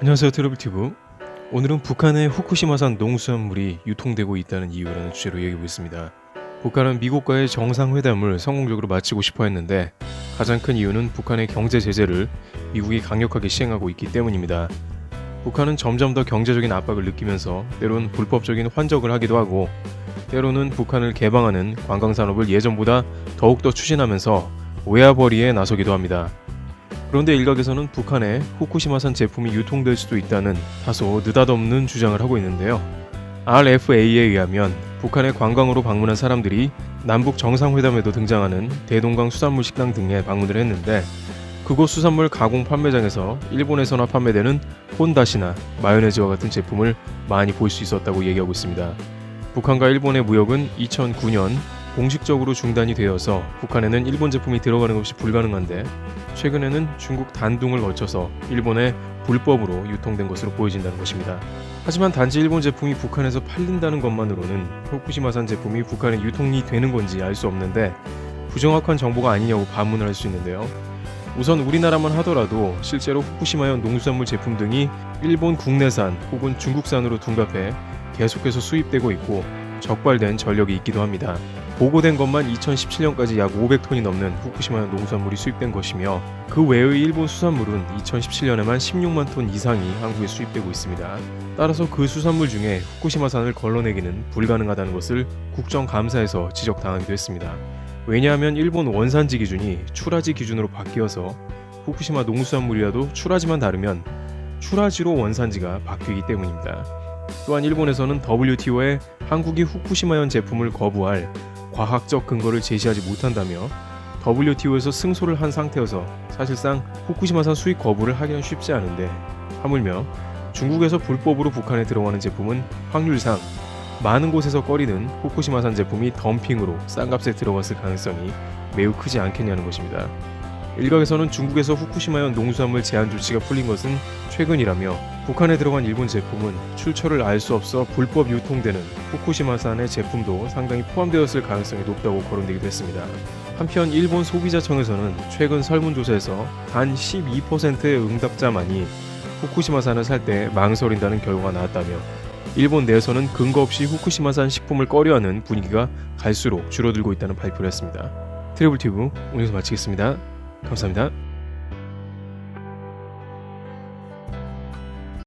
안녕하세요 트러블티브. 오늘은 북한의 후쿠시마산 농수산물이 유통되고 있다는 이유라는 주제로 얘기해보겠습니다. 북한은 미국과의 정상회담을 성공적으로 마치고 싶어 했는데 가장 큰 이유는 북한의 경제 제재를 미국이 강력하게 시행하고 있기 때문입니다. 북한은 점점 더 경제적인 압박을 느끼면서 때론 불법적인 환적을 하기도 하고 때로는 북한을 개방하는 관광산업을 예전보다 더욱더 추진하면서 외화벌이에 나서기도 합니다 그런데 일각에서는 북한에 후쿠시마산 제품이 유통될 수도 있다는 다소 느닷없는 주장을 하고 있는데요. RFA에 의하면 북한의 관광으로 방문한 사람들이 남북 정상회담에도 등장하는 대동강 수산물 식당 등에 방문을 했는데 그곳 수산물 가공 판매장에서 일본에서나 판매되는 혼다시나 마요네즈와 같은 제품을 많이 볼 수 있었다고 얘기하고 있습니다. 북한과 일본의 무역은 2009년 공식적으로 중단이 되어서 북한에는 일본 제품이 들어가는 것이 불가능한데 최근에는 중국 단둥을 거쳐서 일본에 불법으로 유통된 것으로 보여진다는 것입니다. 하지만 단지 일본 제품이 북한에서 팔린다는 것만으로는 후쿠시마산 제품이 북한에 유통이 되는 건지 알 수 없는데 부정확한 정보가 아니냐고 반문을 할 수 있는데요. 우선 우리나라만 하더라도 실제로 후쿠시마현 농수산물 제품 등이 일본 국내산 혹은 중국산으로 둔갑해 계속해서 수입되고 있고 적발된 전력이 있기도 합니다. 보고된 것만 2017년까지 약 500톤이 넘는 후쿠시마 농수산물이 수입된 것이며 그 외의 일본 수산물은 2017년에만 16만 톤 이상이 한국에 수입되고 있습니다. 따라서 그 수산물 중에 후쿠시마산을 걸러내기는 불가능하다는 것을 국정감사에서 지적당하기도 했습니다. 왜냐하면 일본 원산지 기준이 출하지 기준으로 바뀌어서 후쿠시마 농수산물이라도 출하지만 다르면 출하지로 원산지가 바뀌기 때문입니다. 또한 일본에서는 WTO에 한국이 후쿠시마현 제품을 거부할 과학적 근거를 제시하지 못한다며 WTO에서 승소를 한 상태여서 사실상 후쿠시마산 수입 거부를 하기는 쉽지 않은데 하물며 중국에서 불법으로 북한에 들어가는 제품은 확률상 많은 곳에서 꺼리는 후쿠시마산 제품이 덤핑으로 싼 값에 들어갔을 가능성이 매우 크지 않겠냐는 것입니다. 일각에서는 중국에서 후쿠시마현 농수산물 제한 조치가 풀린 것은 최근이라며 북한에 들어간 일본 제품은 출처를 알 수 없어 불법 유통되는 후쿠시마산의 제품도 상당히 포함되었을 가능성이 높다고 거론되기도 했습니다. 한편 일본 소비자청에서는 최근 설문조사에서 단 12%의 응답자만이 후쿠시마산을 살 때 망설인다는 결과가 나왔다며 일본 내에서는 근거 없이 후쿠시마산 식품을 꺼려하는 분위기가 갈수록 줄어들고 있다는 발표를 했습니다. 트래블튜브 오늘서 마치겠습니다. 감사합니다.